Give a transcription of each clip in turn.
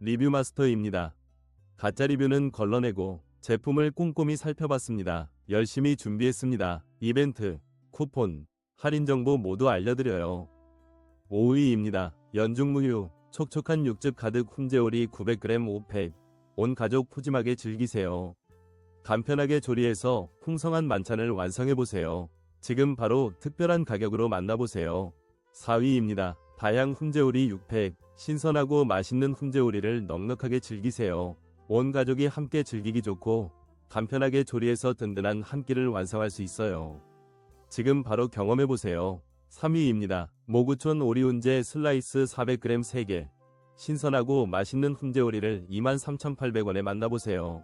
리뷰 마스터입니다. 가짜 리뷰는 걸러내고 제품을 꼼꼼히 살펴봤습니다. 열심히 준비했습니다. 이벤트, 쿠폰, 할인 정보 모두 알려드려요. 5위입니다. 연중무휴, 촉촉한 육즙 가득 훈제오리 900g 5팩. 온 가족 푸짐하게 즐기세요. 간편하게 조리해서 풍성한 만찬을 완성해보세요. 지금 바로 특별한 가격으로 만나보세요. 4위입니다. 다양 훈제오리 6팩. 신선하고 맛있는 훈제오리를 넉넉하게 즐기세요. 온 가족이 함께 즐기기 좋고 간편하게 조리해서 든든한 한 끼를 완성할 수 있어요. 지금 바로 경험해보세요. 3위입니다. 모구촌 오리훈제 슬라이스 400g 3개. 신선하고 맛있는 훈제오리를 23,800원에 만나보세요.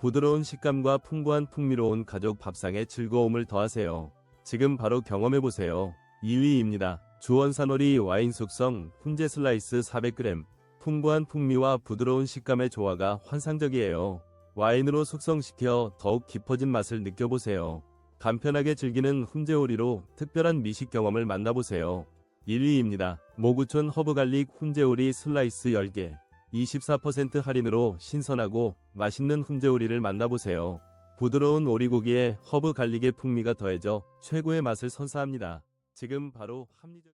부드러운 식감과 풍부한 풍미로운 가족 밥상에 즐거움을 더하세요. 지금 바로 경험해보세요. 2위입니다. 주원산오리 와인 숙성 훈제 슬라이스 400g. 풍부한 풍미와 부드러운 식감의 조화가 환상적이에요. 와인으로 숙성시켜 더욱 깊어진 맛을 느껴보세요. 간편하게 즐기는 훈제오리로 특별한 미식 경험을 만나보세요. 1위입니다. 모구촌 허브갈릭 훈제오리 슬라이스 10개. 24% 할인으로 신선하고 맛있는 훈제오리를 만나보세요. 부드러운 오리고기에 허브 갈릭의 풍미가 더해져 최고의 맛을 선사합니다. 지금 바로 합리적